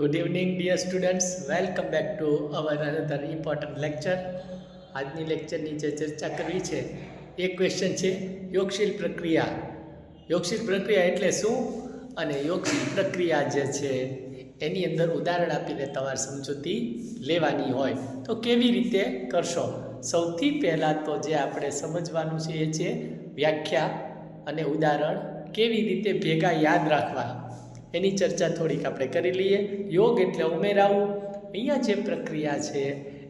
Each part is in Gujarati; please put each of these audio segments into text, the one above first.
Good evening dear students welcome back to our another important lecture આજની લેક્ચરની જે ચર્ચા કરવી છે, એ ક્વેશ્ચન છે, યોગશીલ પ્રક્રિયા. યોગશીલ પ્રક્રિયા એટલે શું? અને યોગશીલ પ્રક્રિયા જે છે, એની અંદર ઉદાહરણ આપીને તમારે સમજૂતી લેવાની હોય. તો કેવી રીતે કરશો? સૌથી પહેલાં તો જે આપણે સમજવાનું છે એ છે વ્યાખ્યા અને ઉદાહરણ. કેવી રીતે ભેગા યાદ રાખવા એની ચર્ચા થોડીક આપણે કરી લઈએ. યોગ એટલે ઉમેરાવું. અહીંયા જે પ્રક્રિયા છે,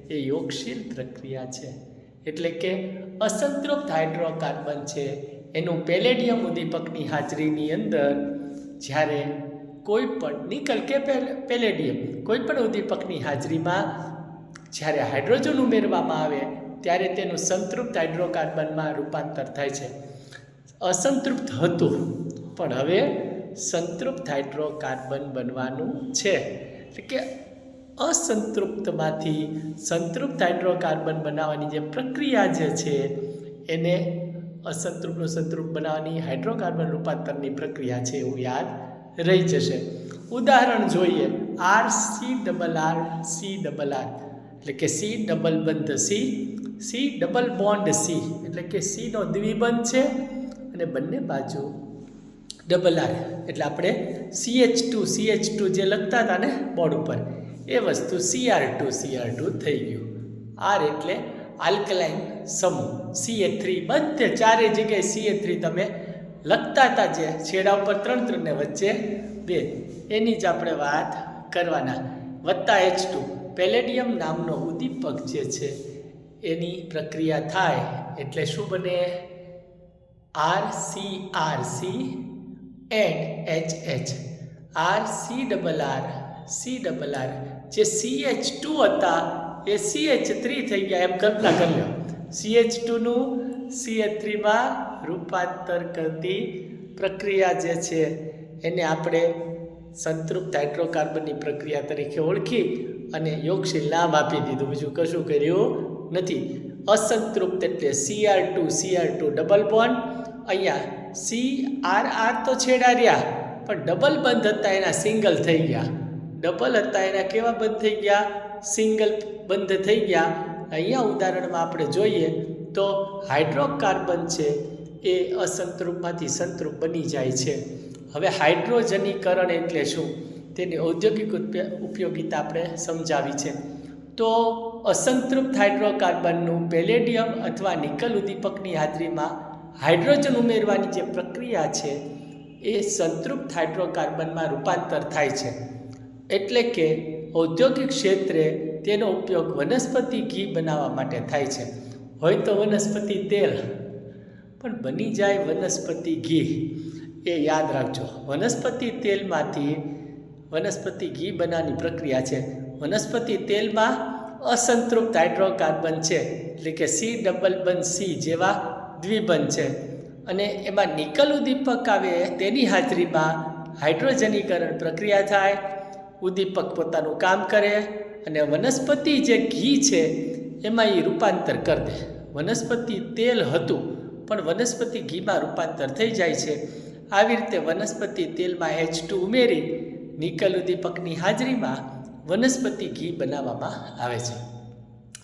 એ યોગશીલ પ્રક્રિયા છે. એટલે કે અસંતૃપ્ત હાઇડ્રોકાર્બન છે. એનું પેલેડિયમ ઉદ્દીપકની હાજરીની અંદર જ્યારે કોઈ પણ નિકલ કે પેલ- પેલેડિયમ, કોઈ પણ ઉદ્દીપકની હાજરીમાં જ્યારે હાઇડ્રોજન ઉમેરવામાં આવે, ત્યારે તેનું સંતૃપ્ત હાઇડ્રોકાર્બનમાં રૂપાંતર થાય છે. અસંતૃપ્ત હતું, પણ હવે સંતૃપ્ત હાઇડ્રોકાર્બન બનવાનું છે. એટલે કે અસંતૃપ્તમાંથી સંતૃપ્ત હાઇડ્રોકાર્બન બનાવવાની જે પ્રક્રિયા જે છે, એને અસંતૃપ્તનું સંતૃપ્ત બનાવવાની હાઇડ્રોકાર્બન રૂપાંતરની પ્રક્રિયા છે એવું યાદ રહી જશે. ઉદાહરણ જોઈએ, R C double R C double R, એટલે કે સી ડબલ બંધ C C double bond C, એટલે કે સીનો દ્વિબંધ છે અને બંને બાજુ ડબલ આર એટલે આપણે સીએચ ટુ સીએચ ટુ જે લખતા હતા ને બોર્ડ ઉપર, એ વસ્તુ સીઆર ટુ સીઆર ટુ થઈ ગયું. આર એટલે આલ્કલાઇન સમૂહ. સીએ થ્રી બધે ચારે જગ્યાએ સીએ થ્રી તમે લખતા હતા જે છેડા ઉપર ત્રણ ત્રણને વચ્ચે બે. એની જ આપણે વાત કરવાના. વત્તા એચ ટુ પેલેડિયમ નામનો ઉદ્દીપક જે છે, એની પ્રક્રિયા થાય એટલે શું બને? R C R C and H H R C double R C double R જે સી એચ ટુ હતા, એ સી એચ થ્રી થઈ ગયા, એમ કલ્પના કરી લો. સી એચ ટુનું સી એચ થ્રીમાં રૂપાંતર કરતી પ્રક્રિયા જે છે, એને આપણે સંતૃપ્ત હાઇડ્રોકાર્બનની પ્રક્રિયા તરીકે ઓળખી અને યોગશીલ નામ આપી દીધું. બીજું કશું કર્યું નથી. અસંતૃપ્ત એટલે CR two CR two double bond અહીંયા સી આર આર તો છેડા રહ્યા, પણ ડબલ બંધ હતા એના સિંગલ થઈ ગયા. ડબલ હતા એના કેવા બંધ થઈ ગયા? સિંગલ બંધ થઈ ગયા. અહીંયા ઉદાહરણમાં આપણે જોઈએ તો હાઇડ્રોકાર્બન છે એ અસંતૃપમાંથી સંતૃપ બની જાય છે. હવે હાઇડ્રોજનીકરણ એટલે શું? તેની ઔદ્યોગિક ઉપય- ઉપયોગિતા આપણે સમજાવી છે. તો અસંતૃપ્ત હાઇડ્રોકાર્બનનું પેલેડિયમ અથવા નિકલ ઉદ્દીપકની હાજરીમાં હાઇડ્રોજન ઉમેરવાની જે પ્રક્રિયા છે, એ સંતૃપ્ત હાઇડ્રોકાર્બનમાં રૂપાંતર થાય છે. એટલે કે ઔદ્યોગિક ક્ષેત્રે તેનો ઉપયોગ વનસ્પતિ ઘી બનાવવા માટે થાય છે. હોય તો વનસ્પતિ તેલ, પણ બની જાય વનસ્પતિ ઘી. એ યાદ રાખજો. વનસ્પતિ તેલમાંથી વનસ્પતિ ઘી બનાવવાની પ્રક્રિયા છે. વનસ્પતિ તેલમાં અસંતૃપ્ત હાઇડ્રોકાર્બન છે. એટલે કે સી ડબલ બન સી જેવા દ્વિબંધ છે. અને એમાં નિકલ ઉદ્દીપક આવે તેની હાજરીમાં હાઇડ્રોજનીકરણ પ્રક્રિયા થાય, ઉદ્દીપક પોતાનું કામ કરે અને વનસ્પતિ જે ઘી છે એમાં એ રૂપાંતર કરી દે. વનસ્પતિ તેલ હતું, પણ વનસ્પતિ ઘીમાં રૂપાંતર થઈ જાય છે. આવી રીતે વનસ્પતિ તેલમાં એચ ટુ ઉમેરી નિકલ ઉદ્દીપકની હાજરીમાં વનસ્પતિ ઘી બનાવવામાં આવે છે.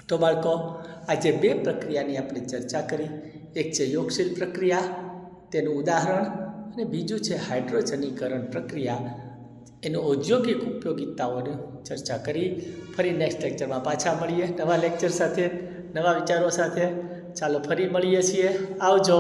તો બાળકો, આજે બે પ્રક્રિયાની આપણે ચર્ચા કરી. એક છે યોગશીલ પ્રક્રિયા, તેનું ઉદાહરણ અને બીજું છે હાઇડ્રોજનીકરણ પ્રક્રિયા. એનો ઔદ્યોગિક ઉપયોગિતાઓની ચર્ચા કરી. ફરી નેક્સ્ટ લેક્ચરમાં પાછા મળીએ નવા લેક્ચર સાથે, નવા વિચારો સાથે. ચાલો ફરી મળીએ છીએ. આવજો.